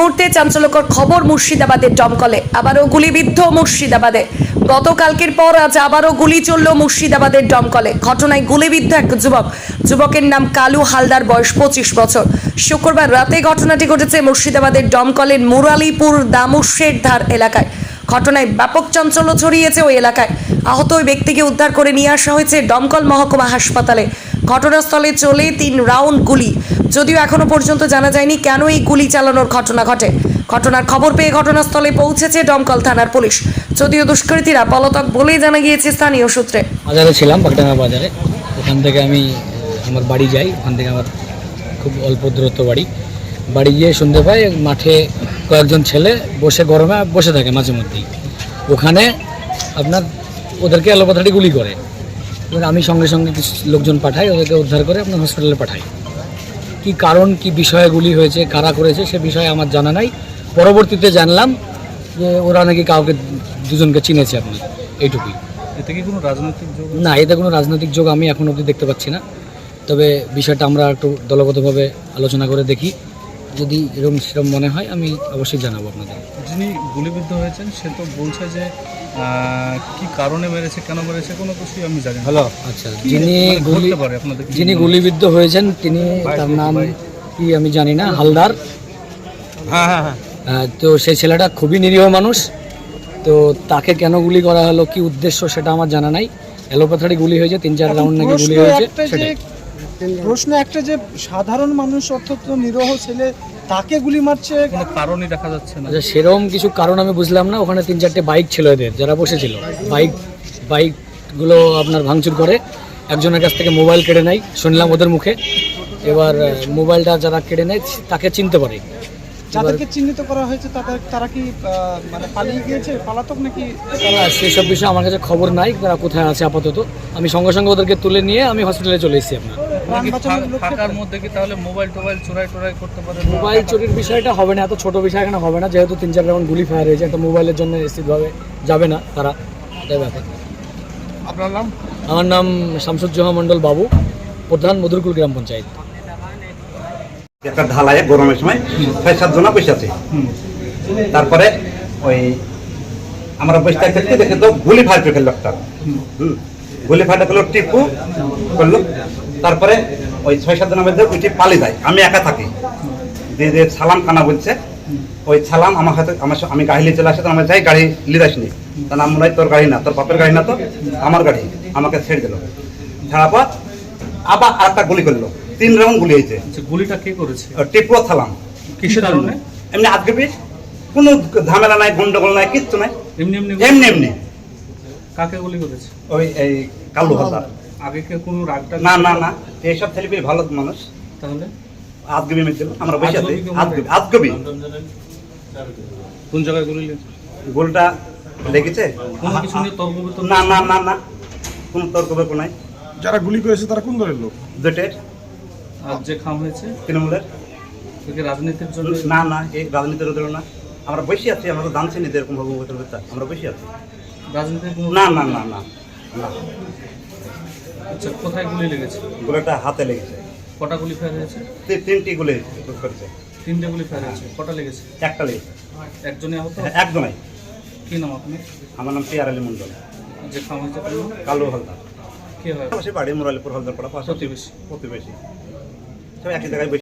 মুহূর্তে চাঞ্চল্যকর খবর মুর্শিদাবাদের দমকলে। আবারও গুলিবিদ্ধ মুর্শিদাবাদে। গতকালকের পর আজ আবারও গুলি চলল মুর্শিদাবাদের দমকলে। ঘটনায় গুলিবিদ্ধ এক যুবক। যুবকের নাম কালু হালদার, বয়স পঁচিশ বছর। শুক্রবার রাতে ঘটনাটি ঘটেছে মুর্শিদাবাদের দমকলের মুরালিপুর দামুশের ধার এলাকায়। ঘটনায় ব্যাপক চাঞ্চল্য ছড়িয়েছে ওই এলাকায়। আহত ওই ব্যক্তিকে উদ্ধার করে নিয়ে আসা হয়েছে দমকল মহকুমা হাসপাতালে। ঘটনাস্থলে চলে তিন রাউন্ড গুলি। যদিও এখনও পর্যন্ত জানা যায়নি কেন এই গুলি চালানোর ঘটনা ঘটে। ঘটনার খবর পেয়ে ঘটনাস্থলে পৌঁছেছে দমকল থানার পুলিশ। যদিও দুষ্কৃতীরা পলাতক বলেই জানা গিয়েছে স্থানীয় সূত্রে। বাজারে ছিলাম বাগডাঙ্গা বাজারে। ওখান থেকে আমি, আমার বাড়ি যাই। ওখান থেকে আমার খুব অল্প দূরত্ব বাড়ি। বাড়ি গিয়ে শুনতে পাই, মাঠে কয়েকজন ছেলে বসে গরমে বসে থাকে মাঝে মধ্যেই ওখানে আপনার ওদেরকে এলোপাথাটি গুলি করে। এবার আমি সঙ্গে সঙ্গে কিছু লোকজন পাঠাই ওদেরকে উদ্ধার করে আপনার হসপিটালে পাঠাই। কি কারণ কি বিষয়গুলি হয়েছে কারা করেছে সে বিষয়ে আমার জানা নাই। পরবর্তীতে জানলাম যে ওরা নাকি কাউকে দুজনকে চিনেছে আপনি এইটুকুই। এতে কি কোনো রাজনৈতিক যোগ না এতে কোনো রাজনৈতিক যোগ আমি এখন অবধি দেখতে পাচ্ছি না। তবে বিষয়টা আমরা একটু দলগতভাবে আলোচনা করে দেখি। যদি এরকম সেরকম মনে হয় আমি অবশ্যই জানাব আপনাদের। যিনি গুলিবিদ্ধ হয়েছেন সে তো বলছে যে কি কারণে মেরেছে কেন মেরেছে কোনো কিছুই আমি জানি হ্যালো? আচ্ছা যিনি গুলি পারে আপনাদের যিনি গুলিবিদ্ধ হয়েছেন তিনি তার নাম কি আমি জানি না হালদার। হ্যাঁ হ্যাঁ হ্যাঁ। তো সেই ছেলেটা খুবই নিরীহ মানুষ। তো তাকে কেন গুলি করা হলো কি উদ্দেশ্য সেটা আমার জানা নাই। এলোপাথারি গুলি হয়েছে তিন চার রাউন্ড নাকি গুলি হয়েছে সেটাই। প্রশ্ন একটা যে সাধারণ মানুষ অর্থাৎ নিরহ ছেলে তাকে গুলি মারছে? কোনো কারণই দেখা যাচ্ছে না। আচ্ছা সেরকম কিছু কারণ আমি বুঝলাম না। ওখানে তিন চারটে বাইক ছিল এদের যারা বসেছিল। বাইক বাইকগুলো আপনার ভাঙচুর করে। একজনের কাছ থেকে মোবাইল কেড়ে নেয় শুনলাম ওদের মুখে। এবার মোবাইলটা যারা কেড়ে নেয় তাকে চিনতে পারে। যাদেরকে চিহ্নিত করা হয়েছে তাদের তারা কি মানে পালিয়ে গিয়েছে? পালাতক নাকি? তারা সেসব বিষয়ে আমার কাছে খবর নাই তারা কোথায় আছে আপাতত। আমি সঙ্গে সঙ্গে ওদেরকে তুলে নিয়ে আমি হসপিটালে চলে এসেছি আপনার। ফাঁকার মধ্যে কি তাহলে মোবাইল টোবাইল চোরাই টোরাই করতে পারে মোবাইল চুরির বিষয়টা হবে না এত ছোট বিষয় এখানে হবে না যেহেতু তিন চার রাউন্ড গুলি ফায়ার হয়েছে একটা মোবাইলের জন্য নিশ্চিতভাবে যাবে না তারা এটাই ব্যাপার। আপনার নাম? আমার নাম শামসুজ্জোহা মণ্ডল বাবু প্রধান মধুরকুল গ্রাম পঞ্চায়েত। একটা ঢালায় গরমের সময় ছয় সাত জনা বসে আছে। তারপরে ওই আমরা বসে থাকতে দেখে তো গুলি ফায়ার ফেলল একটা। গুলি ফায়ার করল টিপু করল। তারপরে ওই ছয় সাত জনের মধ্যে ওইটি পালি যায়। আমি একা থাকি। যে যে সালাম কানা বলছে ওই সালাম আমার হাতে আমার আমি গাড়ি নিয়ে চলে আসে তো আমরা যাই গাড়ি লিয়ে আসিনি। তা নাম মনে হয় তোর গাড়ি না তোর বাপের গাড়ি না তো? আমার গাড়ি আমাকে ছেড়ে দিল। ছাড়ার পর আবার আরেকটা গুলি করল। তিন রাউন্ড গুলি হয়েছে। আচ্ছা গুলিটা কে করেছে? টিপু থালাম কিসের কারণে? এমনি আজকে বেশ কোনো ঝামেলা নাই গন্ডগোল নাই কিচ্ছু নাই। এমনি এমনি এমনি এমনি। কাকে গুলি করেছে? ওই এই কালু হালদার। আগে কে কোনো রাগটা না না না? এইসব ছেলে পেলে ভালো মানুষ। তাহলে? আজগবি মেয়েছিল আমরা বসে আছি। আজগবি আজগবি কোন জায়গায় গুলি গোলটা লেগেছে? বিতর্ক না না না না। কোনো তর্ক বেক নাই। যারা গুলি করেছে তারা কোন দলের লোক? দুটের আর যে খাম হয়েছে? তৃণমূলের। রাজনীতির জন্য? না না এই রাজনীতির ওদের না। আমরা বসে আছি আমরা তো জানছি না যে এরকম ব্যাপারটা। আমরা বসে আছি। রাজনীতির না না না না না। আচ্ছা কোথায় গুলি লেগেছে? গোলটা হাতে লেগেছে। কটা গুলি ফায়ার হয়েছে? তিনটি গুলি করেছে। তিনটে গুলি ফায়ার হয়েছে। কটা লেগেছে? একটা লেগেছে। একজনে আহত? একদমই কি নাম আপনি আমার নাম পিয়ার আলী মন্ডল যে খাম হয়েছে? কালু হালদার। কে হয়? পাশে বাড়ি মুরালিপুর হালদার পাড়া পাশে প্রতিবেশী। প্রতিবেশী। সব একই জায়গায়